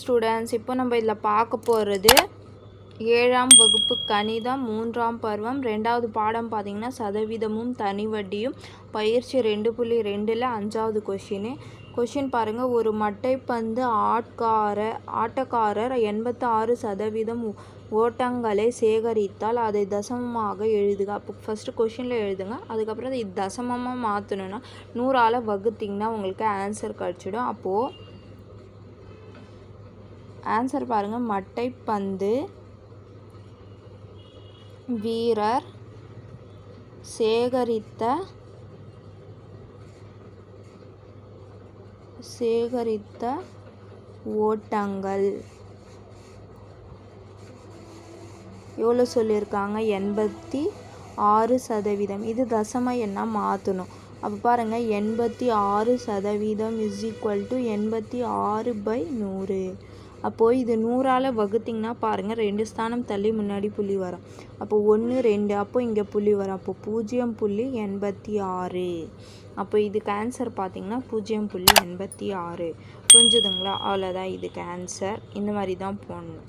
Students இப்போ நம்ம இதில் பார்க்க போகிறது ஏழாம் வகுப்பு கணிதம் மூன்றாம் பருவம் ரெண்டாவது பாடம் பார்த்தீங்கன்னா சதவீதமும் தனி வட்டியும் பயிற்சி ரெண்டு புள்ளி ரெண்டில் அஞ்சாவது கொஷினு கொஷின் பாருங்கள் ஒரு மட்டைப்பந்து ஆட்கார ஆட்டக்காரர் எண்பத்தாறு சதவீதம் ஓட்டங்களை சேகரித்தால் அதை தசமமாக எழுதுக. அப்போ ஃபஸ்ட்டு கொஷினில் எழுதுங்க. அதுக்கப்புறம் அதை தசமமாக மாற்றணுன்னா நூறால் வகுத்திங்கன்னா உங்களுக்கு ஆன்சர் கிடச்சிடும். அப்போது ஆன்சர் பாருங்கள் மட்டைப்பந்து வீரர் சேகரித்த சேகரித்த ஓட்டங்கள். எவ்வளோ சொல்லியிருக்காங்க? எண்பத்தி ஆறு சதவீதம். இது தசம எண்ணாக மாற்றணும் அப்போ பாருங்கள் எண்பத்தி ஆறு சதவீதம் இஸ் ஈக்குவல் டு எண்பத்தி ஆறு பை நூறு. அப்போது இது நூறால் வகுத்திங்கன்னா பாருங்கள் ரெண்டு ஸ்தானம் தள்ளி முன்னாடி புள்ளி வரும். அப்போ ஒன்று ரெண்டு அப்போ இங்கே புள்ளி வரும். அப்போ பூஜ்ஜியம் புள்ளி எண்பத்தி ஆறு. அப்போ இதுக்கு ஆன்சர் பார்த்திங்கன்னா பூஜ்ஜியம் புள்ளி எண்பத்தி ஆறு. புரிஞ்சுதுங்களா? அவ்வளோதான் இதுக்கு ஆன்சர் இந்த மாதிரி தான் போடணும்.